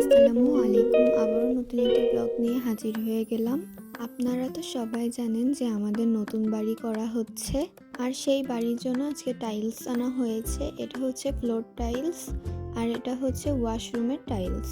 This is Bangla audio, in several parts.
আসসালামু আলাইকুম। আবারও নতুন একটি ব্লগ নিয়ে হাজির হয়ে গেলাম। আপনারা তো সবাই জানেন যে আমাদের নতুন বাড়ি করা হচ্ছে। আর সেই বাড়ির জন্য আজকে টাইলস আনা হয়েছে। এটা হচ্ছে ফ্লোর টাইলস আর এটা হচ্ছে ওয়াশরুমের টাইলস।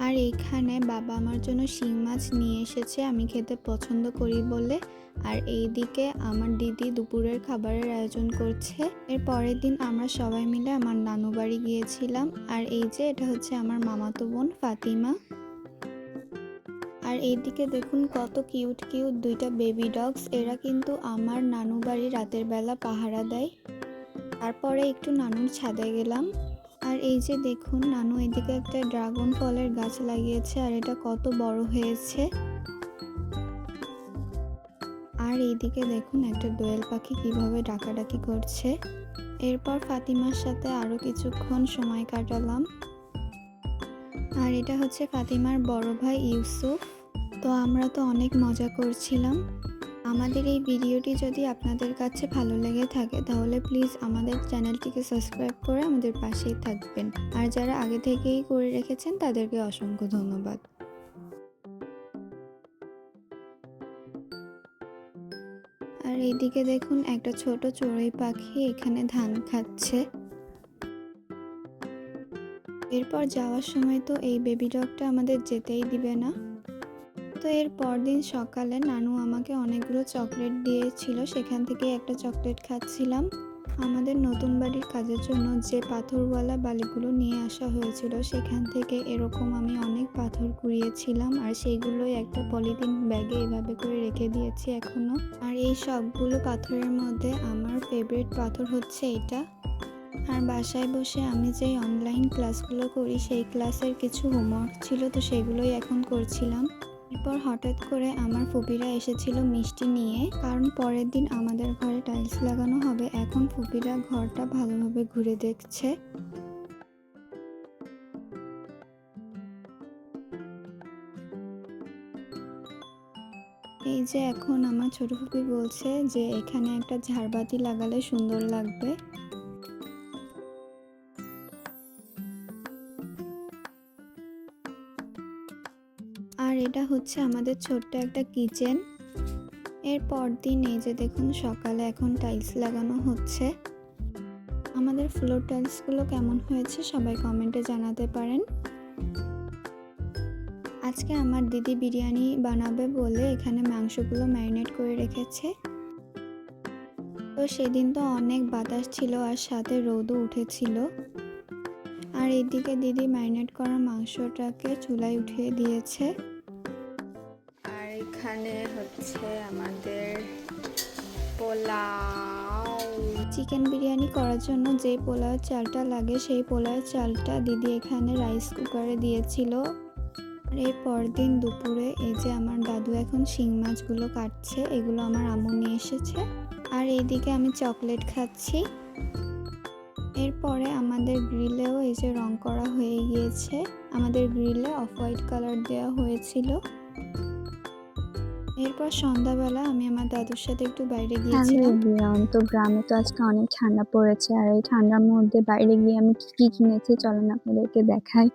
আর এইখানে বাবা আমার জন্য শিং মাছ নিয়ে এসেছে, আমি খেতে পছন্দ করি বলে। আর এইদিকে আমার দিদি দুপুরের খাবারের আয়োজন করছে। এর পরের দিন আমরা সবাই মিলে আমার নানু বাড়ি গিয়েছিলাম। আর এই যে এটা হচ্ছে আমার মামাতো বোন ফাতিমা। আর এইদিকে দেখুন কত কিউট কিউট দুইটা বেবি ডগস। এরা কিন্তু আমার নানু বাড়ি রাতের বেলা পাহারা দেয়। তারপরে একটু নানুর ছাদে গেলাম। আর এই যে দেখুন নানু, এদিকে একটা ড্রাগন ফলের গাছ লাগিয়েছে আর এটা কত বড় হয়েছে। আর এইদিকে দেখুন একটা দোয়েল পাখি কীভাবে ডাকাডাকি করছে। এরপর ফাতিমার সাথে আরও কিছুক্ষণ সময় কাটালাম। আর এটা হচ্ছে ফাতিমার বড় ভাই ইউসুফ। তো আমরা তো অনেক মজা করছিলাম। আমাদের এই ভিডিওটি যদি আপনাদের কাছে ভালো লেগে থাকে, তাহলে প্লিজ আমাদের চ্যানেলটিকে সাবস্ক্রাইব করে আমাদের পাশেই থাকবেন। আর যারা আগে থেকেই করে রেখেছেন, তাদেরকে অসংখ্য ধন্যবাদ। আর এইদিকে দেখুন, একটা ছোট চড়ুই পাখি এখানে ধান খাচ্ছে। এরপর যাওয়ার সময় তো এই বেবি ডগটা আমাদের যেতেই দিবে না। তো এর পরদিন সকালে নানু আমাকে অনেকগুলো চকলেট দিয়েছিল, সেখান থেকে একটা চকলেট খাচ্ছিলাম। আমাদের নতুন বাড়ির কাজের জন্য যে পাথরওয়ালা বালিগুলো নিয়ে আসা হয়েছিল, সেখান থেকে এরকম আমি অনেক পাথর কুড়িয়েছিলাম আর সেইগুলোই একটা পলিথিন ব্যাগে এভাবে করে রেখে দিয়েছি এখনও। আর এই সবগুলো পাথরের মধ্যে আমার ফেভারিট পাথর হচ্ছে এটা। আর বাসায় বসে আমি যেই অনলাইন ক্লাসগুলো করি, সেই ক্লাসের কিছু হোমওয়ার্ক ছিল, তো সেগুলোই এখন করছিলাম। এরপর হঠাৎ করে আমার ফুপিরা এসেছিল মিষ্টি নিয়ে, কারণ পরের দিন আমাদের ঘরে টাইলস লাগানো হবে। এখন ফুপিরা ঘরটা ভালোভাবে ঘুরে দেখছে। এই যে এখন আমার ছোট ফুপি বলছে যে, এখানে একটা ঝাড়বাতি লাগালে সুন্দর লাগবে। আর এটা হচ্ছে আমাদের ছোট্ট একটা কিচেন। এর পর দিন এই যে দেখুন সকালে এখন টাইলস লাগানো হচ্ছে। আমাদের ফ্লোর টাইলসগুলো কেমন হয়েছে সবাই কমেন্টে জানাতে পারেন। আজকে আমার দিদি বিরিয়ানি বানাবে বলে এখানে মাংসগুলো ম্যারিনেট করে রেখেছে। তো সেদিন তো অনেক বাতাস ছিল আর সাথে রোদও উঠেছিল। আর এদিকে দিদি ম্যারিনেট করা মাংসটাকে চুলায় উঠিয়ে দিয়েছে। এখানে হচ্ছে আমাদের পোলাও। চিকেন বিরিয়ানি করার জন্য যে পোলাও চালটা লাগে, সেই পোলাও চালটা দিদি এখানে রাইস কুকারে দিয়েছিল। আর এর পরদিন দুপুরে এই যে আমার দাদু এখন শিং মাছগুলো কাটছে, এগুলো আমার আম্মু নিয়ে এসেছে। আর এইদিকে আমি চকলেট খাচ্ছি। এরপরে আমাদের গ্রিলেও এই যে রং করা হয়ে গিয়েছে। আমাদের গ্রিলে অফ হোয়াইট কালার দেওয়া হয়েছিল। এরপর সন্ধ্যাবেলা আমি আমার দাদুর সাথে একটু বাইরে হ্যালো গিয়েছিলাম। তো গ্রামে তো আজকে অনেক ঠান্ডা পড়েছে আর এই ঠান্ডার মধ্যে বাইরে গিয়ে আমি কি কি কিনেছি চলেন আপনাদেরকে দেখাই।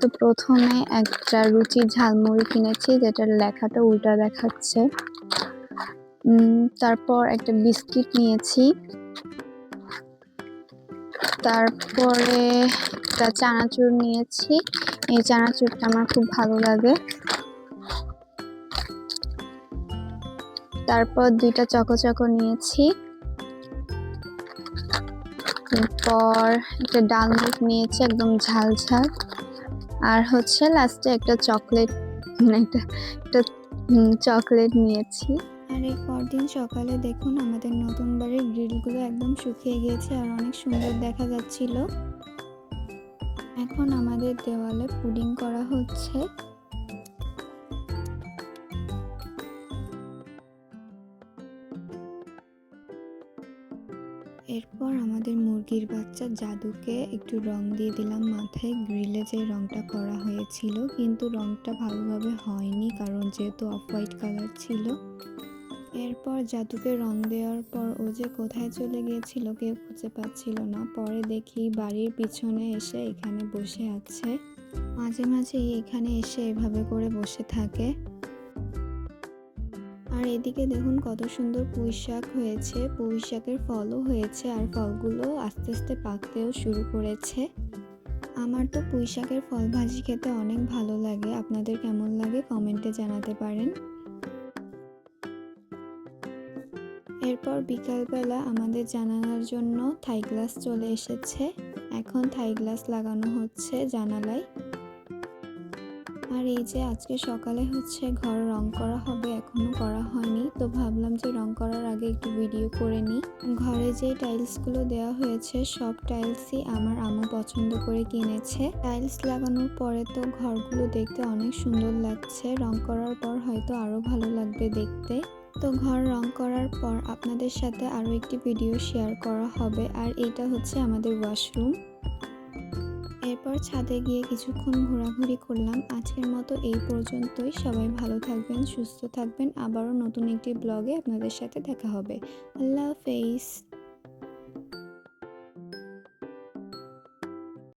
তো প্রথমে একটা রুচি ঝালমুড়ি কিনেছি যেটার লেখাটা উল্টা দেখাচ্ছে। তারপর একটা বিস্কিট নিয়েছি। তারপরে একটা চানাচুর নিয়েছি। এই চানাচুরটা আমার খুব ভালো লাগে। তারপর দুইটা চকো চকো নিয়েছি। এরপর একটা ডালমুট নিয়েছি, একদম ঝাল ঝাল। আর হচ্ছে লাস্টে একটা চকলেট একটা একটা চকলেট নিয়েছি। আর এর পরদিন সকালে দেখুন আমাদের নতুন বাড়ির গ্রিলগুলো একদম শুকিয়ে গিয়েছে আর অনেক সুন্দর দেখা যাচ্ছিল। এখন আমাদের দেওয়ালে পুডিং করা হচ্ছে। এরপর আমাদের মুরগির বাচ্চা জাদুকে একটু রং দিয়ে দিলাম মাথায় গ্রিলে যে রংটা করা হয়েছিল, কিন্তু রংটা ভালোভাবে হয়নি কারণ যেহেতু অফ হোয়াইট কালার ছিল। এরপর জাদুকে রং দেওয়ার পর ও যে কোথায় চলে গিয়েছিল কেউ খুঁজে পাচ্ছিল না। পরে দেখি বাড়ির পিছনে এসে এখানে বসে আছে। মাঝে মাঝেই এখানে এসে এভাবে করে বসে থাকে। আর এদিকে দেখুন কত সুন্দর পুঁই শাক হয়েছে, পুঁই শাকের ফলও হয়েছে আর ফলগুলো আস্তে আস্তে পাকতেও শুরু করেছে। আমার তো পুঁই শাকের ফল ভাজি খেতে অনেক ভালো লাগে, আপনাদের কেমন লাগে কমেন্টে জানাতে পারেন। এরপর বিকালবেলা আমাদের জানালার জন্য থাই গ্লাস চলে এসেছে। এখন থাই গ্লাস লাগানো হচ্ছে জানালায়। আর এই যে আজকে সকালে হচ্ছে ঘর রং করা হবে, এখনও করা হয়নি। তো ভাবলাম যে রং করার আগে একটু ভিডিও করে নিই। ঘরে যে টাইলসগুলো দেওয়া হয়েছে, সব টাইলসই আমার আম্মু পছন্দ করে কিনেছে। টাইলস লাগানোর পরে তো ঘরগুলো দেখতে অনেক সুন্দর লাগছে। রং করার পর হয়তো আরও ভালো লাগবে দেখতে। তো ঘর রং করার পর আপনাদের সাথে আরও একটি ভিডিও শেয়ার করা হবে। আর এটা হচ্ছে আমাদের ওয়াশরুম এরপর ছাদে গিয়ে কিছুক্ষণ ঘোরাঘুরি করলাম। আজকের মতো এই পর্যন্তই। সবাই ভালো থাকবেন, সুস্থ থাকবেন। আবারও নতুন একটি ব্লগে আপনাদের সাথে দেখা হবে। আল্লাহ হাফেজ।